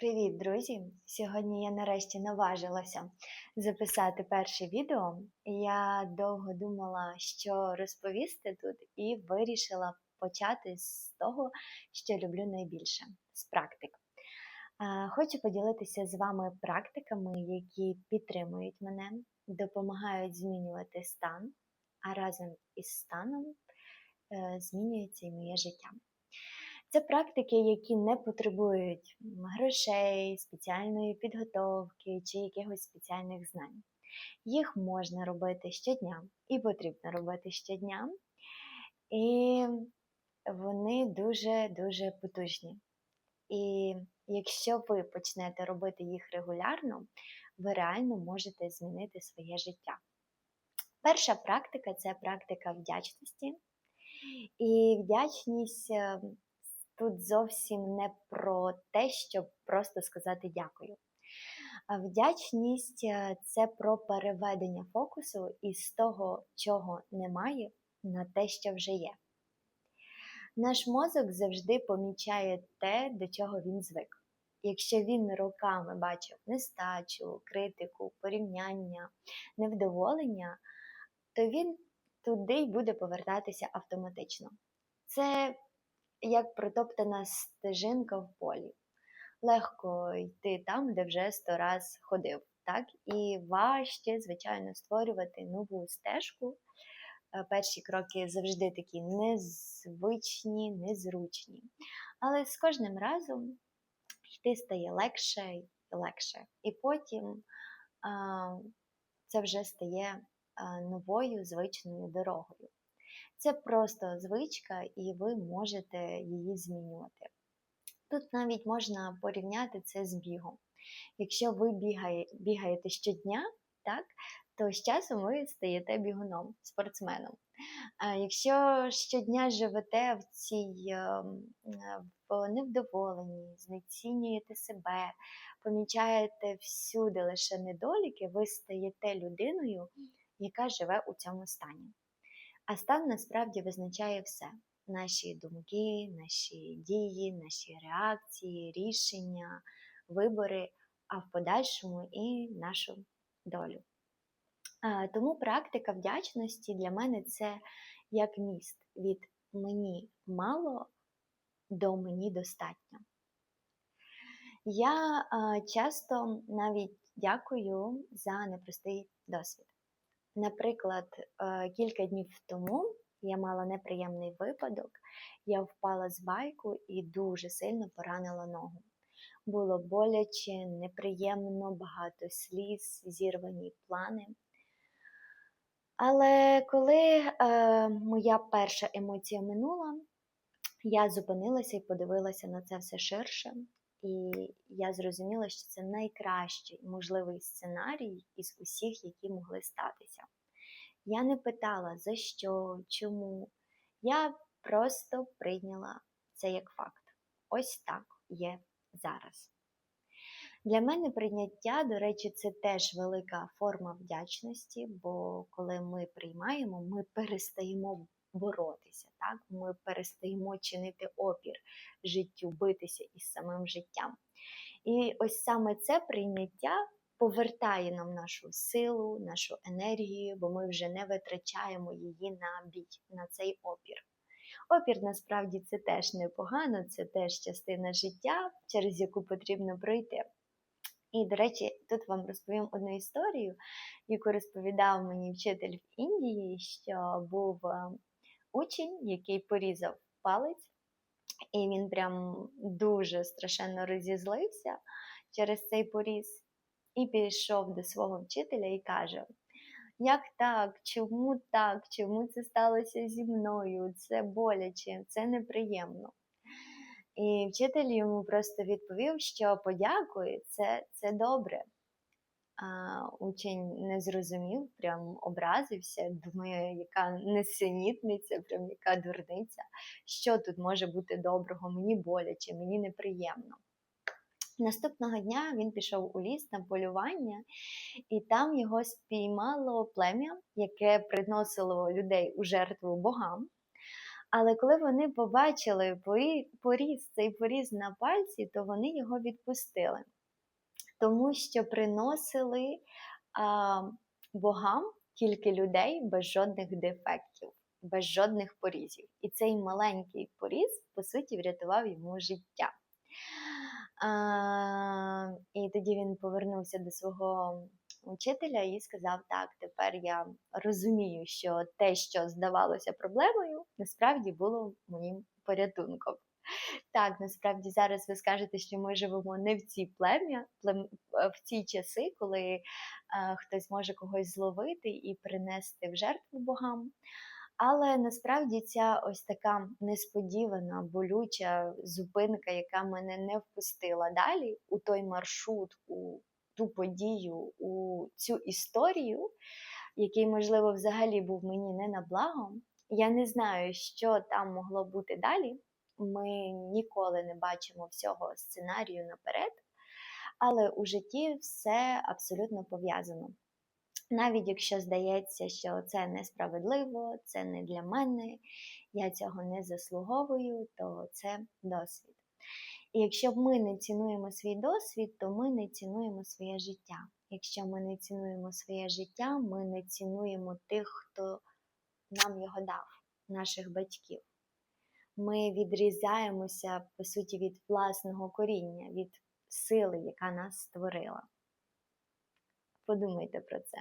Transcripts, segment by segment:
Привіт, друзі! Сьогодні я нарешті наважилася записати перше відео. Я довго думала, що розповісти тут, і вирішила почати з того, що люблю найбільше з практик. Хочу поділитися з вами практиками, які підтримують мене, допомагають змінювати стан, а разом із станом е, змінюється і моє життя. Це практики, які не потребують грошей, спеціальної підготовки чи якихось спеціальних знань. Їх можна робити щодня і потрібно робити щодня. І вони дуже-дуже потужні. І якщо ви почнете робити їх регулярно, ви реально можете змінити своє життя. Перша практика це практика вдячності. І вдячність е, тут зовсім не про те, щоб просто сказати дякую. А Вдячність е, це про переведення фокусу із того, чого немає, на те, що вже є. Наш мозок завжди помічає те, до чого він звик. Якщо він роками бачив нестачу, критику, порівняння, невдоволення, то він туди й буде повертатися автоматично. Це як протоптана стежинка в полі. Легко йти там, де вже сто раз ходив. Так? І важче, звичайно, створювати нову стежку. Е, Перші кроки завжди такі незвичні, незручні. Але з кожним разом йти стає легше і легше. І потім а, це вже стає новою звичною дорогою. Це просто звичка, і ви можете її змінювати. Тут навіть можна порівняти це з бігом. Якщо ви бігає, бігаєте щодня, так, то з часом ви стаєте бігуном, спортсменом. А якщо щодня живете в цій ем, в невдоволенні, знецінюєте себе, помічаєте всюди лише недоліки, ви стаєте людиною, яка живе у цьому стані. А стан насправді визначає все: наші думки, наші дії, наші реакції, рішення, вибори, а в подальшому і нашу долю. Тому практика вдячності для мене це як міст від мені мало до мені достатньо. Я часто навіть дякую за непростий досвід. Наприклад, е, кілька днів тому я мала неприємний випадок, я впала з байку і дуже сильно поранила ногу. Було боляче, неприємно, багато сліз, зірвані плани. Але коли е, моя перша емоція минула, я зупинилася і подивилася на це все ширше. І я зрозуміла, що це найкращий можливий сценарій із усіх, які могли статися. Я не питала за що, чому. Я просто прийняла це як факт. Ось так є зараз. Для мене прийняття, до речі, це теж велика форма вдячності, бо коли ми приймаємо, ми перестаємо боротися, так? ми перестаємо чинити опір життю, битися із самим життям. І ось саме це прийняття повертає нам нашу силу, нашу енергію, бо ми вже не витрачаємо її на бій, на цей опір. Опір насправді це теж непогано, це теж частина життя, через яку потрібно пройти. І, до речі, тут вам розповім одну історію, яку розповідав мені вчитель в Індії, що був е, учень, який порізав палець, і він прям дуже страшенно розізлився через цей поріз і пішов до свого вчителя і каже: Як так? Чому так? Чому це сталося зі мною? Це боляче, це неприємно. І вчитель йому просто відповів, що подякуй, це, це добре. Учень не зрозумів, прям образився, думає, яка несенітниця, прям яка дурниця. Що тут може бути доброго? Мені боляче, мені неприємно. Наступного дня він пішов у ліс на полювання, і там його спіймало плем'я, яке приносило людей у жертву богам. Але коли вони побачили поріз, цей поріз на пальці, то вони його відпустили, тому що приносили а, богам тільки людей без жодних дефектів, без жодних порізів. І цей маленький поріз, по суті, врятував йому життя. А, і тоді він повернувся до свого учителя і сказав: Так, тепер я розумію, що те, що здавалося проблемою, насправді було моїм порятунком. Так, насправді зараз ви скажете, що ми живемо не в ці плем'я, плем, в ці часи, коли е, хтось може когось зловити і принести в жертву богам. Але насправді ця ось така несподівана, болюча зупинка, яка мене не впустила далі у той маршрут, у ту подію, у цю історію, який, можливо, взагалі був мені не на благо. Я не знаю, що там могло бути далі. Ми ніколи не бачимо всього сценарію наперед, але у житті все абсолютно пов'язано. Навіть якщо здається, що це несправедливо, це не для мене, я цього не заслуговую, то це досвід. І якщо ми не цінуємо свій досвід, то ми не цінуємо своє життя. Якщо ми не цінуємо своє життя, ми не цінуємо тих, хто нам його дав, наших батьків. Ми відрізаємося, по суті, від власного коріння, від сили, яка нас створила. Подумайте про це.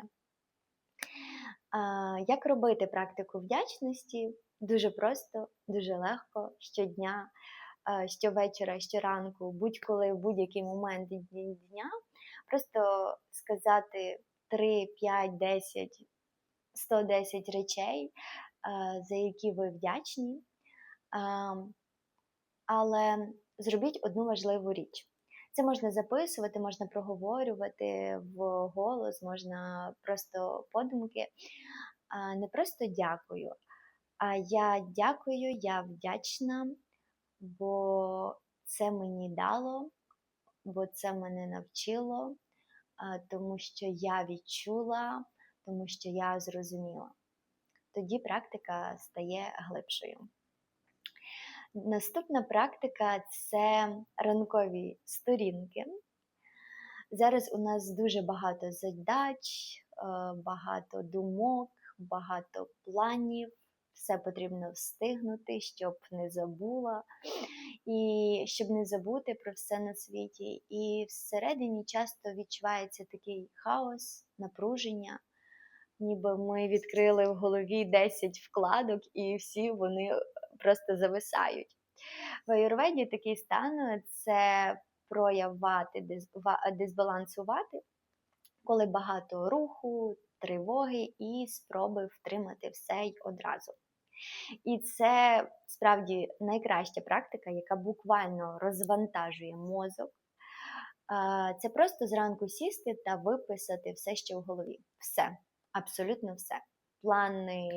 Як робити практику вдячності? Дуже просто, дуже легко щодня, щовечора, щоранку, будь-коли в будь-який момент дня. Просто сказати 3, 5, 10, 110 речей, за які ви вдячні. Але зробіть одну важливу річ. Це можна записувати, можна проговорювати в голос, можна просто подумки. Не просто дякую, а я дякую, я вдячна, бо це мені дало, бо це мене навчило, тому що я відчула, тому що я зрозуміла. Тоді практика стає глибшою. Наступна практика це ранкові сторінки. Зараз у нас дуже багато задач, е, багато думок, багато планів. Все потрібно встигнути, щоб не забула, і щоб не забути про все на світі. І всередині часто відчувається такий хаос, напруження, ніби ми відкрили в голові 10 вкладок, і всі вони просто зависають. В аюрведі такий стан це проявати, дисбалансувати, коли багато руху, тривоги і спроби втримати все й одразу. І це справді найкраща практика, яка буквально розвантажує мозок. Це просто зранку сісти та виписати все, що в голові. Все, абсолютно все плани,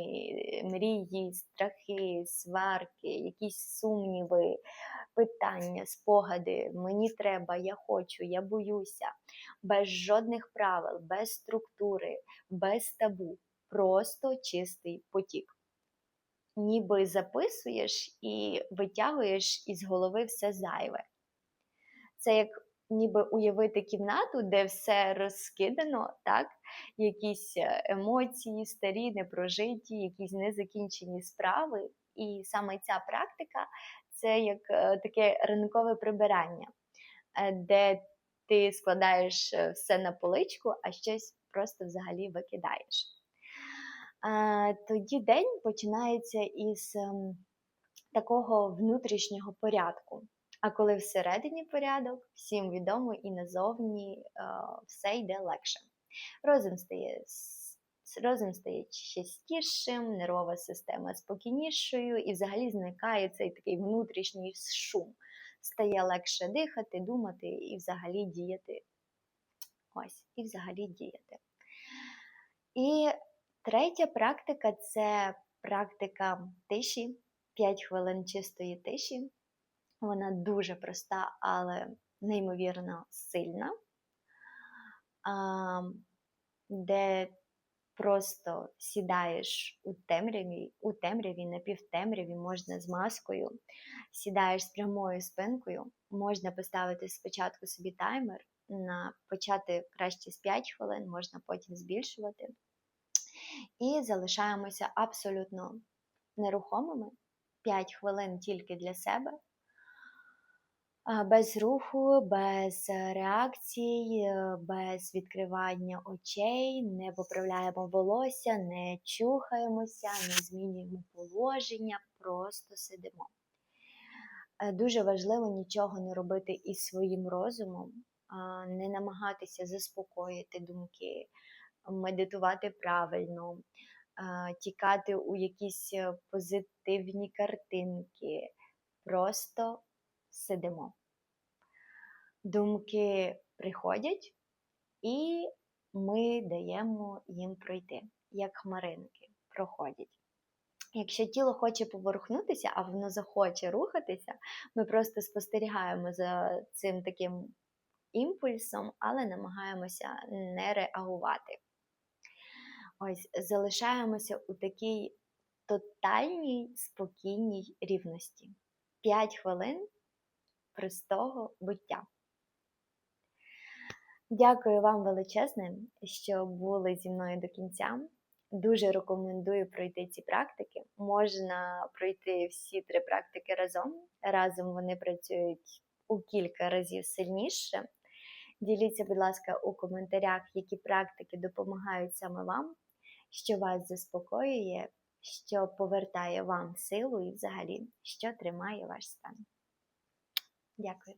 мрії, страхи, сварки, якісь сумніви, питання, спогади. Мені треба, я хочу, я боюся, без жодних правил, без структури, без табу. Просто чистий потік. Ніби записуєш і витягуєш із голови все зайве. Це як ніби уявити кімнату, де все розкидано, так? якісь е, емоції, старі, непрожиті, якісь незакінчені справи. І саме ця практика це як е, таке ранкове прибирання, е, де ти складаєш все на поличку, а щось просто взагалі викидаєш. Тоді день починається із ем, такого внутрішнього порядку. А коли всередині порядок, всім відомо і назовні все йде легше. Розум стає розум стає частішим, нервова система спокійнішою, і взагалі зникає цей такий внутрішній шум. Стає легше дихати, думати і взагалі діяти. Ось, і взагалі діяти. І третя практика це практика тиші, 5 хвилин чистої тиші. Вона дуже проста, але неймовірно сильна де просто сідаєш у темряві, у темряві, напівтемряві, можна з маскою, сідаєш з прямою спинкою, можна поставити спочатку собі таймер, на почати краще з 5 хвилин, можна потім збільшувати. І залишаємося абсолютно нерухомими 5 хвилин тільки для себе. Без руху, без е, реакцій, е, без відкривання очей, не поправляємо волосся, не чухаємося, не змінюємо положення, просто сидимо. Е, Дуже важливо нічого не робити із своїм розумом, не намагатися заспокоїти думки, медитувати правильно, тікати у якісь позитивні картинки. Просто сидимо. Думки приходять, і ми даємо їм пройти, як хмаринки проходять. Якщо тіло хоче поворухнутися, а воно захоче рухатися, ми просто спостерігаємо за цим таким імпульсом, але намагаємося не реагувати. Ось залишаємося у такій тотальній спокійній рівності. 5 хвилин простого буття. Дякую вам величезне, що були зі мною до кінця. Дуже рекомендую пройти ці практики. Можна пройти всі три практики разом. Разом вони працюють у кілька разів сильніше. Діліться, будь ласка, у коментарях, які практики допомагають саме вам, що вас заспокоює, що повертає вам силу і взагалі, що тримає ваш стан. Дякую.